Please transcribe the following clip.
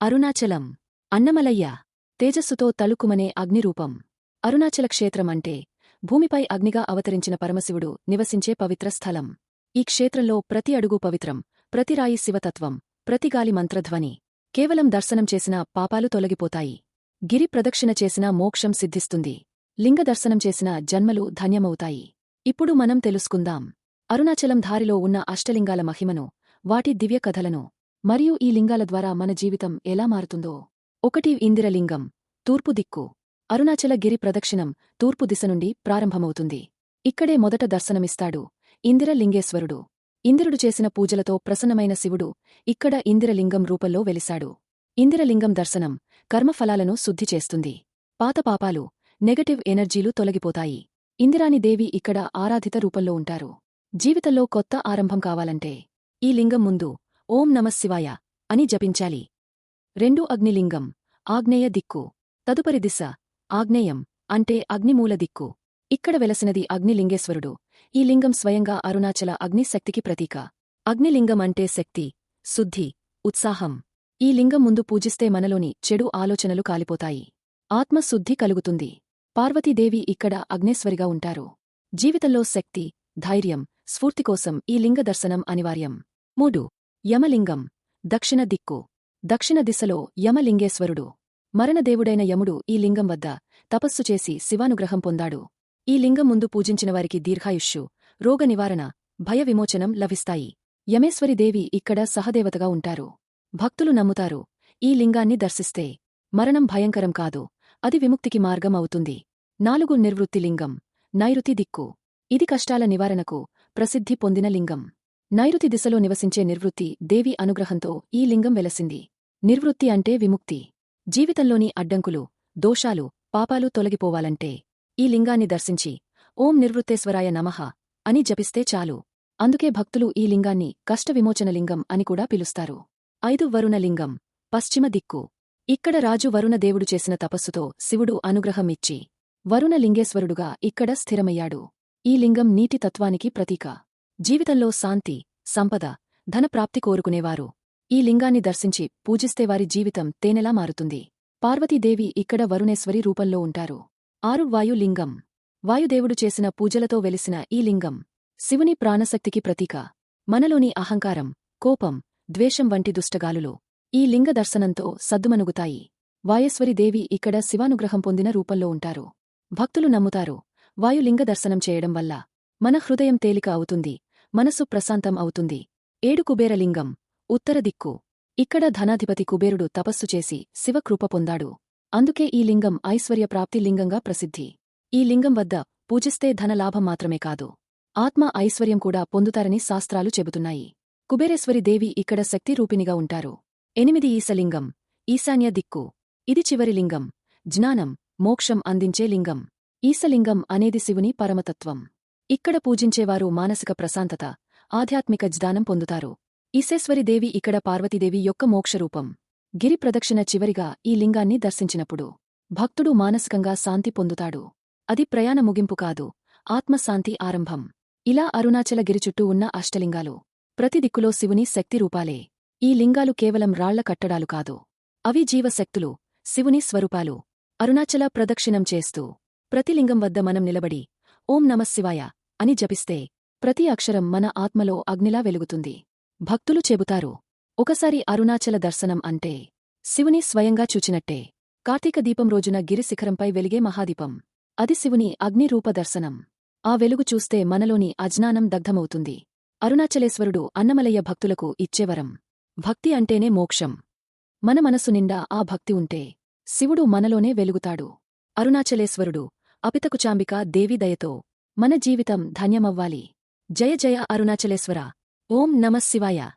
అరుణాచలం. అన్నమలయ్య తేజస్సుతో తళుకుమనే అగ్నిరూపం. అరుణాచల క్షేత్రం అంటే భూమిపై అగ్నిగా అవతరించిన పరమశివుడు నివసించే పవిత్ర స్థలం. ఈ క్షేత్రంలో ప్రతి అడుగు పవిత్రం ప్రతి రాయి శివతత్వం ప్రతి గాలి మంత్రధ్వని. కేవలం దర్శనం చేసినా పాపాలు తొలగిపోతాయి. గిరి ప్రదక్షిణ చేసినా మోక్షం సిద్ధిస్తుంది. లింగ దర్శనం చేసినా జన్మలు ధన్యమవుతాయి. ఇప్పుడు మనం తెలుసుకుందాం. అరుణాచలం ధారిలో ఉన్న అష్టలింగాల మహిమను వాటి దివ్య కథలను మరియు ఈ లింగాల ద్వారా మన జీవితం ఎలా మారుతుందో. ఒకటి ఇందిరలింగం తూర్పు దిక్కు. అరుణాచల గిరి ప్రదక్షిణం తూర్పు దిశ నుండి ప్రారంభమవుతుంది. ఇక్కడే మొదట దర్శనమిస్తాడు ఇందిరలింగేశ్వరుడు. ఇందిరుడు చేసిన పూజలతో ప్రసన్నమైన శివుడు ఇక్కడ ఇందిరలింగం రూపంలో వెలిశాడు. ఇందిరలింగం దర్శనం కర్మఫలాలను శుద్ధి చేస్తుంది. పాత పాపాలు నెగటివ్ ఎనర్జీలు తొలగిపోతాయి. ఇందిరానిదేవి ఇక్కడ ఆరాధిత రూపంలో ఉంటారు. జీవితంలో కొత్త ఆరంభం కావాలంటే ఈ లింగం ముందు ఓం నమశివాయ అని జపించాలి. రెండు అగ్నిలింగం ఆగ్నేయ దిక్కు. తదుపరి దిశ ఆగ్నేయం అంటే అగ్నిమూల దిక్కు. ఇక్కడ వెలసినది అగ్నిలింగేశ్వరుడు. ఈ లింగం స్వయంగా అరుణాచల అగ్నిశక్తికి ప్రతీక. అగ్నిలింగం అంటే శక్తి శుద్ధి ఉత్సాహం. ఈ లింగం ముందు పూజిస్తే మనలోని చెడు ఆలోచనలు కాలిపోతాయి. ఆత్మశుద్ధి కలుగుతుంది. పార్వతీదేవి ఇక్కడ అగ్నేశ్వరిగా ఉంటారు. జీవితంలో శక్తి ధైర్యం స్ఫూర్తికోసం ఈ లింగ దర్శనం అనివార్యం. మూడు యమలింగం దక్షిణ దిక్కు. దక్షిణ దిశలో యమలింగేశ్వరుడు. మరణదేవుడైన యముడు ఈ లింగం వద్ద తపస్సు చేసి శివానుగ్రహం పొందాడు. ఈ లింగం ముందు పూజించిన వారికి రోగ నివారణ భయ విమోచనం లభిస్తాయి. యమేశ్వరిదేవి ఇక్కడ సహదేవతగా ఉంటారు. భక్తులు నమ్ముతారు ఈ లింగాన్ని దర్శిస్తే. మరణం భయంకరం కాదు అది విముక్తికి మార్గం అవుతుంది. నాలుగు నిర్వృత్తి లింగం నైరుతి దిక్కు. ఇది కష్టాల నివారణకు ప్రసిద్ధి పొందిన లింగం. నైరుతి దిశలో నివసించే నిర్వృత్తి దేవి అనుగ్రహంతో ఈ లింగం వెలసింది. నిర్వృత్తి అంటే విముక్తి. జీవితంలోని అడ్డంకులు దోషాలు పాపాలు తొలగిపోవాలంటే ఈ లింగాన్ని దర్శించి ఓం నిర్వృత్తేశ్వరాయ నమః అని జపిస్తే చాలు. అందుకే భక్తులు ఈ లింగాన్ని కష్టవిమోచన లింగం అని కూడా పిలుస్తారు. ఐదు వరుణ లింగం పశ్చిమ దిక్కు. ఇక్కడ రాజు వరుణ దేవుడు చేసిన తపస్సుతో శివుడు అనుగ్రహం ఇచ్చి వరుణ లింగేశ్వరుడుగా ఇక్కడ స్థిరమయ్యాడు. ఈ లింగం నీటి తత్వానికి ప్రతీక. జీవితంలో శాంతి సంపద ధనప్రాప్తి కోరుకునేవారు. ఈ లింగాన్ని దర్శించి పూజిస్తే వారి జీవితం తేనెలా మారుతుంది? పార్వతీదేవి ఇక్కడ వరుణేశ్వరి రూపంలో ఉంటారు. ఆరు వాయు లింగం వాయుదేవుడు చేసిన పూజలతో వెలిసిన ఈ లింగం శివుని ప్రాణశక్తికి ప్రతీక. మనలోని అహంకారం కోపం ద్వేషం వంటి దుష్టగాలులు ఈ లింగ దర్శనంతో సద్దుమనుగుతాయి వాయేశ్వరిదేవి ఇక్కడ శివానుగ్రహం పొందిన రూపంలో ఉంటారు. భక్తులు నమ్ముతారు. వాయులింగ దర్శనం చేయడం వల్ల మన హృదయం తేలిక అవుతుంది. మనసు ప్రశాంతం అవుతుంది. ఏడు కుబేరలింగం. ఉత్తర దిక్కు. ఇక్కడ ధనాధిపతి కుబేరుడు తపస్సు చేసి శివకృప పొందాడు. అందుకే ఈ లింగం ఐశ్వర్య ప్రాప్తి లింగంగా ప్రసిద్ధి. ఈ లింగం వద్ద పూజిస్తే ధనలాభం మాత్రమే కాదు. ఆత్మ ఐశ్వర్యం కూడా పొందుతారని శాస్త్రాలు చెబుతున్నాయి. కుబేరేశ్వరి దేవి ఇక్కడ శక్తిరూపిణిగా ఉంటారు. ఎనిమిది ఈసలింగం ఈశాన్య దిక్కు. ఇది చివరి లింగం. జ్ఞానం మోక్షం అందించే లింగం. ఈసలింగం అనేది శివుని పరమతత్వం. ఇక్కడ పూజించేవారు మానసిక ప్రశాంతత ఆధ్యాత్మిక జ్ఞానం పొందుతారు. ఈశేశ్వరిదేవి ఇక్కడ పార్వతీదేవి యొక్క మోక్షరూపం. గిరి ప్రదక్షిణ చివరిగా ఈ లింగాన్ని దర్శించినప్పుడు భక్తుడు మానసికంగా శాంతి పొందుతాడు. అది ప్రయాణ ముగింపు కాదు ఆత్మశాంతి ఆరంభం. ఇలా అరుణాచల గిరి చుట్టూ ఉన్న అష్టలింగాలు ప్రతి దిక్కులో శివుని శక్తి రూపాలే. ఈ లింగాలు కేవలం రాళ్ళ కట్టడాలు కాదు. అవి జీవశక్తులు శివుని స్వరూపాలు. అరుణాచల ప్రదక్షిణం చేస్తూ ప్రతి లింగం వద్ద మనం నిలబడి ఓం నమశివాయ అని జపిస్తే ప్రతి అక్షరం మన ఆత్మలో అగ్నిలా వెలుగుతుంది. భక్తులు చెబుతారు ఒకసారి అరుణాచల దర్శనం అంటే శివుని స్వయంగా చూచినట్టే. కార్తీక దీపం రోజున గిరి శిఖరంపై వెలిగే మహాదీపం. అది శివుని అగ్నిరూప దర్శనం. ఆ వెలుగు చూస్తే మనలోని అజ్ఞానం దగ్ధమవుతుంది. అరుణాచలేశ్వరుడు అన్నమలయ్య భక్తులకు ఇచ్చేవరం భక్తి అంటేనే మోక్షం. మన మనసు నిండా ఆ భక్తి ఉంటే శివుడు మనలోనే వెలుగుతాడు. అరుణాచలేశ్వరుడు అపితకుచాంబిక దేవి దయతో మన జీవితం ధన్యమవ్వాలి. జయ జయ అరుణాచలేశ్వర. ఓం నమఃశివాయ